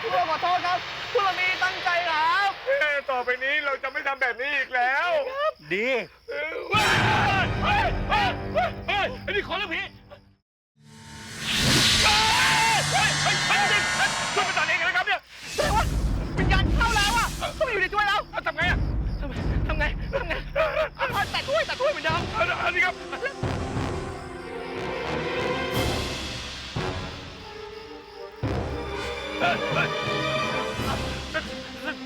พวกเราขอโทษครับพวกเราไม่ได้ตั้งใจครับเอ้ต่อไปนี้เราจะไม่ทำแบบนี้อีกแล้วดี เออเว้ยเฮ้ยเฮ้ยเฮ้ยเฮ้ยไอ้นี่ขอเรื่องผีเฮ้ยเฮ้ยเฮ้ยเฮ้ยช่วยมาตัดเองนะครับเนี่ยแสดงว่าวิญญาณเข้าแล้วอะเข้ามาอยู่ในถ้วยแล้วเอาทำไงอะทำไงทำไงทำไง เอาเอาแต่ถ้วยแต่ถ้วยเหมือนเดิม เอาอันนี้ครับ เฮ้ยเฮ้ยถ้า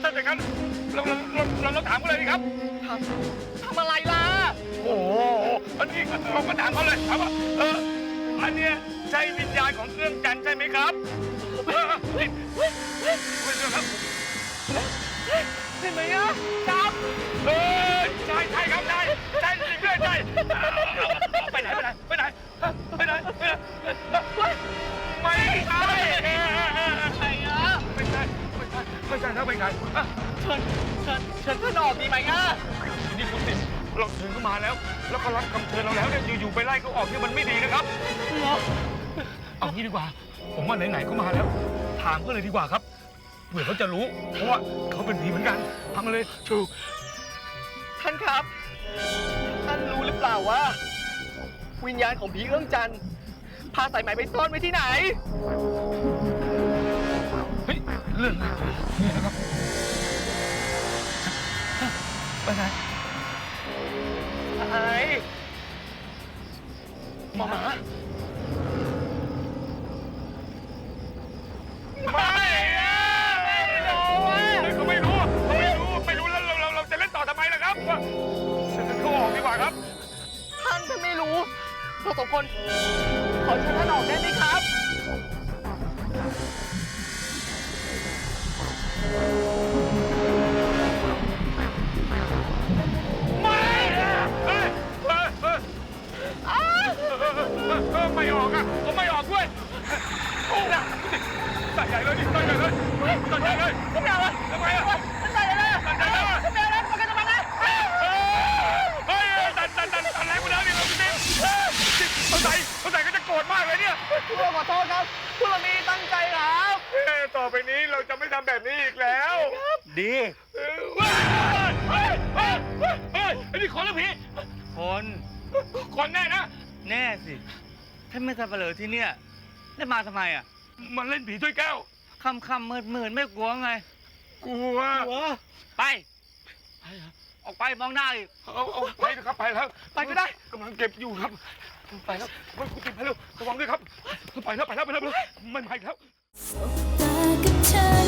ถ้าอย่างนั้นเราเราเราเราเราถามเขาเลยดีครับทำทำอะไรล่ะ โอ้โหอันนี้เราก็ถามเขาเลยถามว่าเอออันเนี้ยใช่วิญญาณของเครื่องจันทร์ใช่ไหมครับเออเฮ้ยเฮ้ยคุยเรื่องครับเห็นไหมอะครับเออใช่ใช่ครับใช่ใช่จริงด้วยใช่เอาเอาเอาไปไหนไปไหนไปไหนไปไหนไปไหน ไม่ใช่ถ้าไปไหนอะเชิญเชิญเชิญท่านออกดีไหมอะนี่คุณติดเราเชิญเขามาแล้ว แล้วก็รับคำเชิญเราแล้วเนี่ยอยู่ๆไปไล่เขาออกเนี่ยมันไม่ดีนะครับ เหรอเอางี้ดีกว่า ผมว่าไหนๆก็มาแล้ว ถามเขาเลยดีกว่าครับเผื่อเขาจะรู้ เพราะว่าเขาเป็นผีเหมือนกันทำมาเลยถูกท่านครับ ท่านรู้หรือเปล่าว่า วิญญาณของผีเอื้องจันทร์พาสายไหมไปซ่อนไว้ที่ไหน เฮ้ยเรื่องอะไร นี่นะครับไปไหนอะไรหมอหมาไม่อะไม่รู้อะเขาไม่รู้เขาไม่รู้ ไม่รู้แล้วเราเราเราจะเล่นต่อทำไมล่ะครับว่าเชิญเขาออกดีกว่าครับ ท่านถ้าไม่รู้เราสองคน ขอเชิญท่านออกได้ไหม ญ่เลยดิใส่ใหญ่เลยใส่ใหญ่เลยท่านไม่เอาเลยทำไมอะท่านใส่เลยนะใส่ใหญ่เลยท่านไม่เอาเลยประกันตัวมานะเฮ้ยเฮ้ยตันตันตันตันแรงกว่าแล้วเนี่ยเราคุณติ๊กเขาใส่เขาใส่ก็จะโกรธมากเลยเนี่ยพวกเราขอโทษครับพวกเราไม่ได้ตั้งใจครับเอ้ต่อไปนี้เราจะไม่ทำแบบนี้อีกแล้ว ดีเอ้ยเฮ้ยเฮ้ยเฮ้ยเฮ้ยเฮ้ยไอ้นี่ขอเรื่องผีคนคนแน่นะ แน่สิถ้าไม่สับเปลือที่เนี่ยแล้วมาทำไมอะ มันเล่นผีถ้วยแก้วค่ำค่ำมืดมืดไม่กลัวไงกลัว ไป ออกไปมองหน้าอีก เอาเอาไปนะครับไปแล้วไปก็ได้ กำลังเก็บอยู่ครับ ไปแล้วเฮ้ยคุณติ๊กไปเร็วระวังด้วยครับ ไปแล้วไปแล้วไปแล้วไปแล้วไม่มาอีกแล้วตากับเธอ